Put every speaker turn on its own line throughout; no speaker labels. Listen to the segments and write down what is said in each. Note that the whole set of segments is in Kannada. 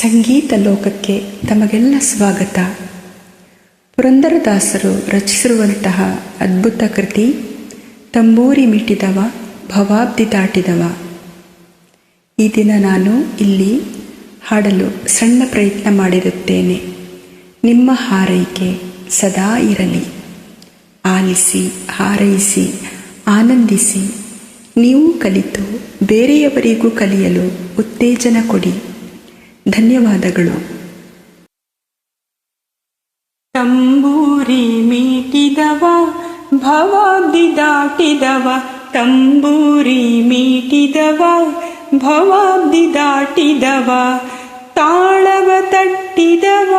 ಸಂಗೀತ ಲೋಕಕ್ಕೆ ತಮಗೆಲ್ಲ ಸ್ವಾಗತ. ಪುರಂದರದಾಸರು ರಚಿಸಿರುವಂತಹ ಅದ್ಭುತ ಕೃತಿ, ತಂಬೂರಿ ಮಿಟ್ಟಿದವ, ಭವಾಬ್ದಿ ದಾಟಿದವ. ಈ ದಿನ ನಾನು ಇಲ್ಲಿ ಹಾಡಲು ಸಣ್ಣ ಪ್ರಯತ್ನ ಮಾಡಿರುತ್ತೇನೆ. ನಿಮ್ಮ ಹಾರೈಕೆ ಸದಾ ಇರಲಿ. ಆಲಿಸಿ, ಹಾರೈಸಿ, ಆನಂದಿಸಿ, ನೀವು ಕಲಿತು ಬೇರೆಯವರಿಗೂ ಕಲಿಯಲು ಉತ್ತೇಜನ ಕೊಡಿ. ಧನ್ಯವಾದಗಳು.
ತಂಬೂರಿ ಮೀಟಿದವ, ಭವಾಬ್ದಿ ದಾಟಿದವ, ತಂಬೂರಿ ಮೀಟಿದವ, ಭವಾಬ್ದಿ ದಾಟಿದವ, ತಾಳವ ತಟ್ಟಿದವ.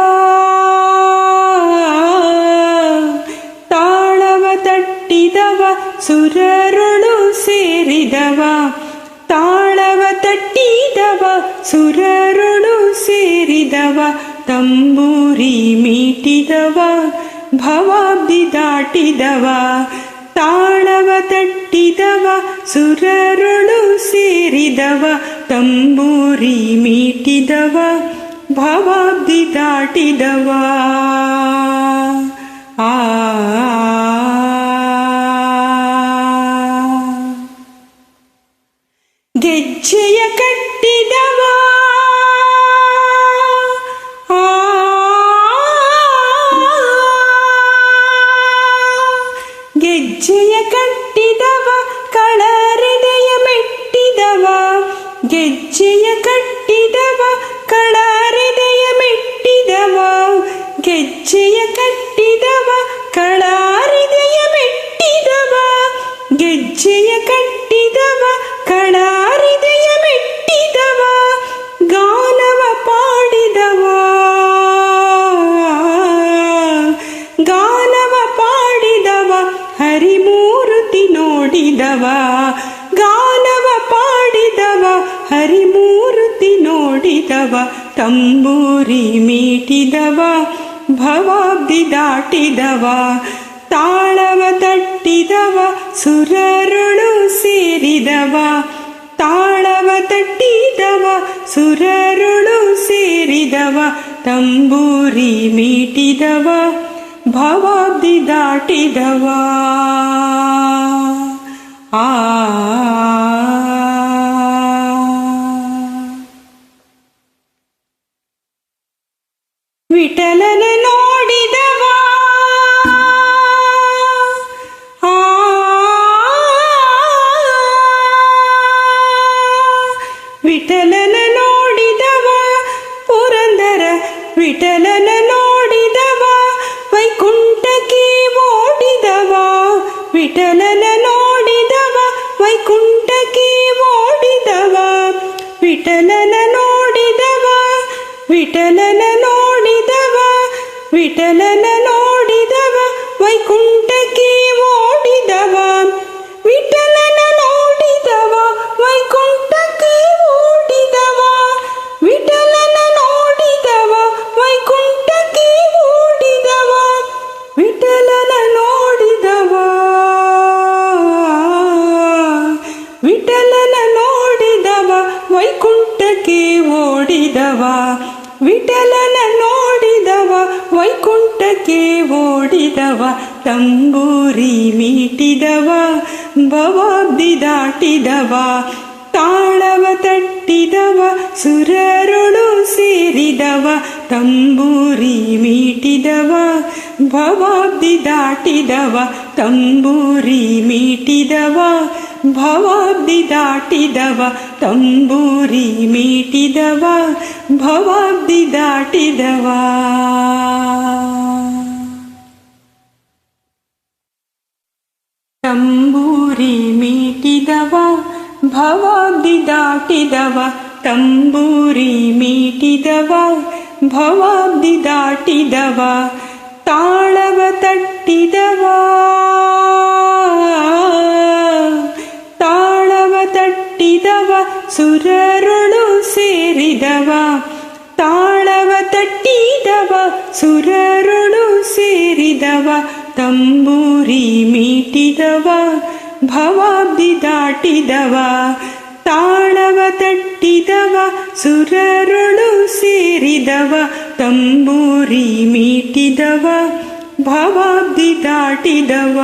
ತಾಳವ ತಟ್ಟಿದವ, ಸುರರುಳು ಸೇರಿದವ. ತಾಳವ ತಟ್ಟಿದವ, ಸುರರುಳು ಸೇರಿದವ, ತಂಬೂರಿ ಮೀಟಿದವ, ಭವಾಬ್ದಿ ದಾಟಿದವ, ತಾಳವ ತಟ್ಟಿದವ, ಸುರರುಳು ಸೇರಿದವ, ತಂಬೂರಿ ಮೀಟಿದವ, ಭವಾಬ್ದಿ ದಾಟಿದವ. ಆ ಗೆಜ್ಜೆಯ ಕಟ್ಟಿದವ. ಹರಿಮೂರುತಿ ನೋಡಿದವ, ಗಾನವ ಪಾಡಿದವ ಹರಿಮೂರುತಿ ನೋಡಿದವ, ತಂಬೂರಿ ಮೀಟಿದವ, ಭವಾಬ್ದಿ ದಾಟಿದವ, ತಾಳವ ತಟ್ಟಿದವ, ಸುರರುಳು ಸೇರಿದವ, ತಾಳವ ತಟ್ಟಿದವ, ಸುರರುಳು ಸೇರಿದವ, ತಂಬೂರಿ ಮೀಟಿದವ, ಭವಾಬ್ದಿ ದಾಟಿದವ. ವಿಠಲನ ನೋಡಿದವ ವೈಕುಂಠಕ್ಕೆ ಓಡಿದವ. ವಿಠಲನ ನೋಡಿದವ ವಿಠಲನ ನೋಡಿದವ ವಿಠಲನ ನೋಡಿದವ ವೈಕುಂಠಕ್ಕೆ ಓಡಿದವ ತಂಬೂರಿ ಮೀಟಿದವ ಭವಾಬ್ದಿ ದಾಟಿದವ, ತಾಳವ ತಟ್ಟಿದವ, ಸುರರುಳು ಸೇರಿದವ, ತಂಬೂರಿ ಮೀಟಿದವ ಭವಾಬ್ದಿ ದಾಟಿದವ, ತಂಬೂರಿ ಮೀಟಿದವ ಭವಾಬ್ದಿ ದಾಟಿದವ, ತಂಬೂರಿ ಮೀಟಿದವ ಭವಾಬ್ದಿ ದಾಟಿದವ. ತಂಬೂರಿ ಮೀಟಿದವ, ಭವಾಬ್ದಿ ದಾಟಿದವ, ತಂಬೂರಿ ಮೀಟಿದವ, ಭವಾಬ್ದಿ ದಾಟಿದವ, ತಾಳವ ತಟ್ಟಿದವ. ತಾಳವ ತಟ್ಟಿದವ, ಸುರರುಳು ಸೇರಿದವ. ತಾಳವ ತಟ್ಟಿದವ, ಸುರರುಳು ಸೇರಿದವ ತಂಬೂರಿ ಮೀಟಿದವ ಭವಾಬ್ದಿ ದಾಟಿದವ ತಾಳವ ತಟ್ಟಿದವ ಸುರರುಳು ಸೇರಿ ಸೇರಿದವ ತಂಬೂರಿ ಮೀಟಿದವ ಭವಾಬ್ದಿ ದಾಟಿದವ.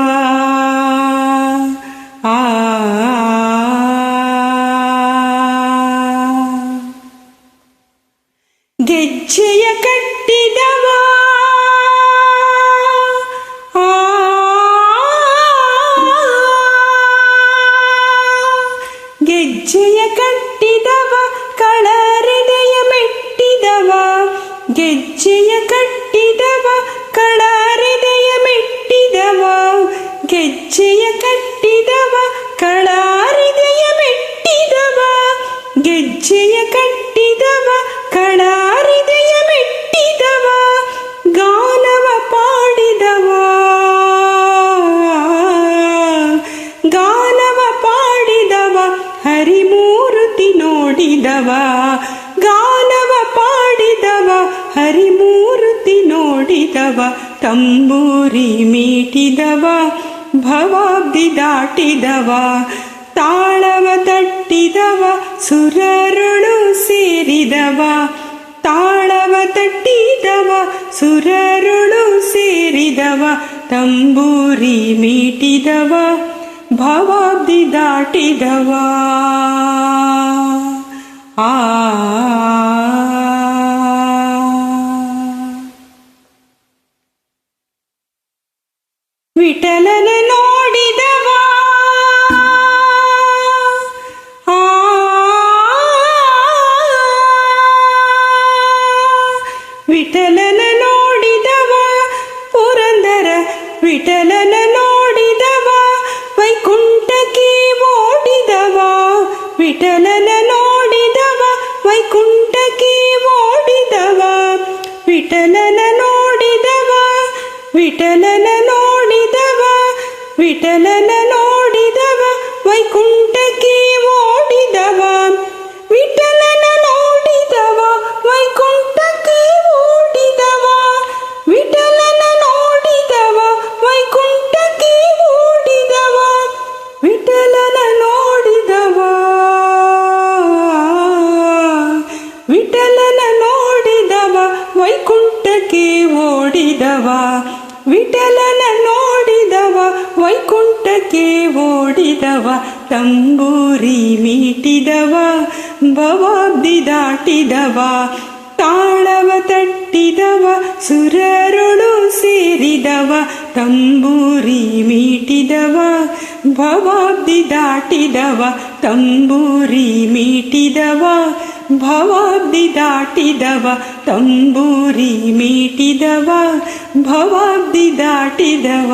ಕಟ್ಟಿದವ, ಕಳಾರಿದೆಯ ಮೆಟ್ಟಿದವ. ಗೆಜ್ಜೆಯ ಕಟ್ಟಿದವ, ಕಳಾರಿದೆಯ ಮೆಟ್ಟಿದವ. ಗಾನವ ಪಾಡಿದವ. ಗಾನವ ಪಾಡಿದವ ಹರಿಮೂರುತಿ ನೋಡಿದವ ಗಾನವ ಪಾಡಿದವ ಹರಿಮೂರುತಿ ನೋಡಿದವ ತಂಬೂರಿ ಮೀಟಿದವ. ಭವಾಬ್ದಿ ದಾಟಿದವ ತಾಳವ ತಟ್ಟಿದವ, ಸುರರುಳು ಸೇರಿದವ, ತಾಳವ ತಟ್ಟಿದವ, ಸುರರುಳು ಸೇರಿದವ, ತಂಬೂರಿ ಮೀಟಿದವ ಭವಾಬ್ದಿ ದಾಟಿದವ ಆ ವಿಠಲನ ನೋಡಿದವ ವೈಕುಂಠಕ್ಕೆ ಓಡಿದವ. ವಿಠಲನ ನೋಡಿದವ ವಿಠಲನ ಓಡಿದವ, ವಿಠಲನ ನೋಡಿದವ, ವೈಕುಂಠಕ್ಕೆ ಓಡಿದವ, ತಂಬೂರಿ ಮೀಟಿದವ, ಭವಾಬ್ದಿ ದಾಟಿದವ, ತಾಳವ ತಟ್ಟಿದವ, ಸುರರುಳು ಸೇರಿದವ, ತಂಬೂರಿ ಮೀಟಿದವ, ಭವಾಬ್ದಿ ದಾಟಿದವ, ತಂಬೂರಿ ಮೀಟಿದವ ಭವಾಬ್ದಿ ದಾಟಿದವ ತಂಬೂರಿ ಮೀಟಿದವ ಭವಾಬ್ದಿ ದಾಟಿದವ